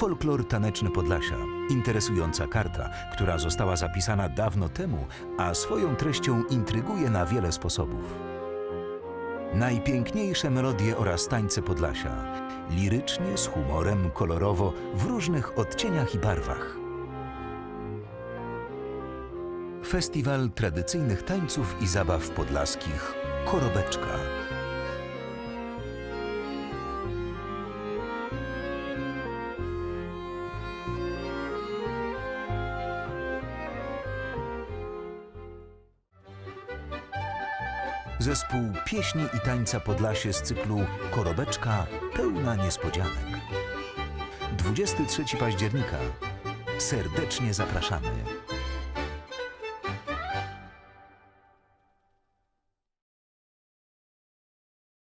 Folklor taneczny Podlasia. Interesująca karta, która została zapisana dawno temu, a swoją treścią intryguje na wiele sposobów. Najpiękniejsze melodie oraz tańce Podlasia. Lirycznie, z humorem, kolorowo, w różnych odcieniach i barwach. Festiwal tradycyjnych tańców i zabaw podlaskich Korobeczka. Zespół pieśni i tańca Podlasie z cyklu Korobeczka pełna niespodzianek. 23 października. Serdecznie zapraszamy.